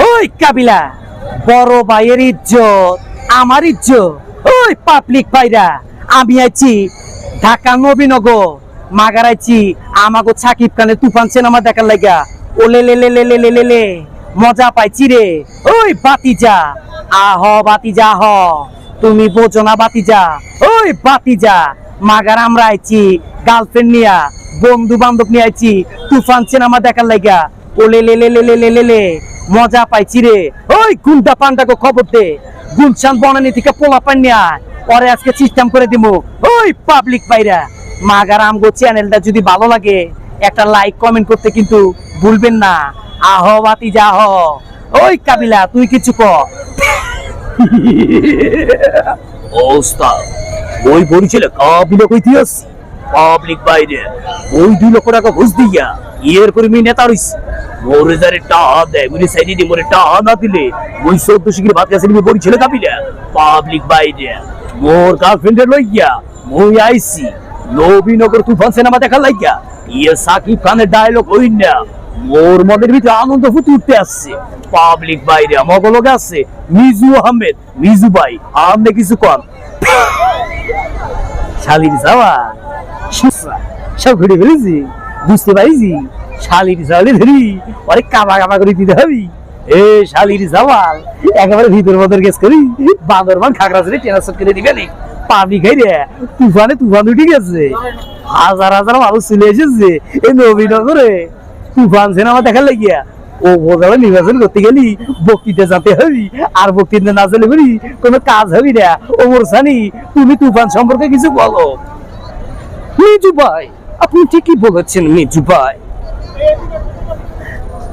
ওই কাবিলা বড় ভাইয়ের ইজ্জত আমার ইজ্জত ওই পাবলিক ভাইরা আমি আছি ঢাকা নবীনগর মাগার আছি আমাগো সাকিব খানে তুফান সিনেমা দেখার লাগা ওলে লে লে লে লে লে লে মজা পাইছি রে ওই বাতিজা আহ বাতিজা হ তুমি বোঝো না বাতিজা ওই বাতিজা মাগার আমরা আইছি গার্লফ্রেন্ড নিয়া বন্ধু বান্ধব নিয়ে আইছি তুফান সিনেমা দেখার লাগা ওলে লে লে লে লে লে লে মজা পাইছি রে। ওই গুন্ডা পান্ডাকে খবর দে। গুলশান বনানি থেকে পোলা পান্নিয়া পরে আজকে সিস্টেম করে দিমু। ওই পাবলিক পাইরা মাগার আমগো চ্যানেলটা যদি ভালো লাগে, একটা লাইক কমেন্ট করতে কিন্তু ভুলবেন না। আহ বাতি যা হ ওই কাবিলা, তুই কিছু ক। ওই বরিশালে কাবিলা কইতিস পাবলিক বাইরে। ওই দুই লক্ষ টাকা ঘুষ দিয়া ইয়ের কর্মী নেতা রইস মোরে যারে টাকা দেয় মোরে টাকা না দিলে ওই শিখির ভাত পাবলিক বাইরে। মোর লইয়া আইছি। নবীনগর তুফান সিনেমা লাগিয়া ইয়ে সাকিব খানের ডায়লগ হই না। মোর মনের ভিতরে আনন্দ ফুটে উঠতে আসছে। পাবলিক বাইরে মগলগে আছে মিজু আহমেদ। মিজু ভাই আপনি কিছু শালির যাওয়া সব ঘুরে ফেলেছি, বুঝতে পারিছি, শালির জাওয়ালে ধরি, অনেক কাবা কাবা করে দিতে হবি। এ শালির জাওয়াল, একেবারে ভিতর গেছ করি বান্দরবান খাগড়া ছেড়ে টেনাসট করে খাই রে তুফানে তুফান উঠে গেছে। হাজার হাজার মানুষ চলে এসেছে এই নবীনগরে। তুফান সিনেমা দেখার লাগিয়া ও নির্বাচন করতে গেলি, বক্তৃতা যাতে হবি, আর বক্তৃতা না চলে কোনো কাজ হবি না। ও মোরসানি তুমি তুফান সম্পর্কে কিছু বলো। ভাই, আপনি ঠিকই বলেছেন মিজু ভাই।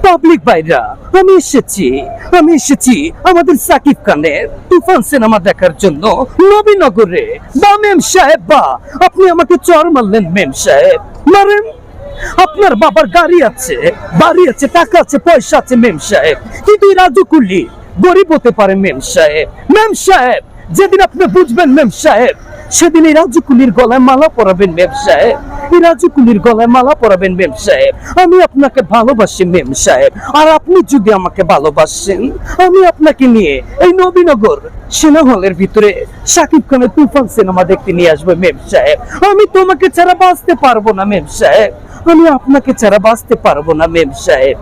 পাবলিক ভাইরা, আমি এসেছি আমি এসেছি আমাদের সাকিব খানের তুফান সিনেমা দেখার জন্য নবীনগরে। বা মেম সাহেব, বা, আপনি আমাকে চর মারলেন, মেম সাহেব। মারেন? আপনার বাবার গাড়ি আছে, বাড়ি আছে, টাকা আছে, পয়সা আছে, মেম সাহেব। কিন্তু এই রাজু কুলি গরিব হতে পারে, মেম সাহেব। মেম সাহেব, যেদিন আপনি বুঝবেন, মেম সাহেব সেদিন এই রাজু কুলির গলায় মালা পরাবেন মেম সাহেব। এই রাজু কুলির গলায় মালা পরাবেন মেম সাহেব। আমি আপনাকে ভালোবাসি মেম সাহেব। আর আপনি যদি আমাকে ভালোবাসেন, আমি আপনাকে নিয়ে এই নবীনগর সিনেমা হলের ভিতরে শাকিব খানের তুফান সিনেমা দেখতে নিয়ে আসব মেম সাহেব। আমি তোমাকে ছাড়া বাঁচতে পারব না মেম সাহেব। আমি আপনাকে ছাড়া বাঁচতে পারব না মেম সাহেব।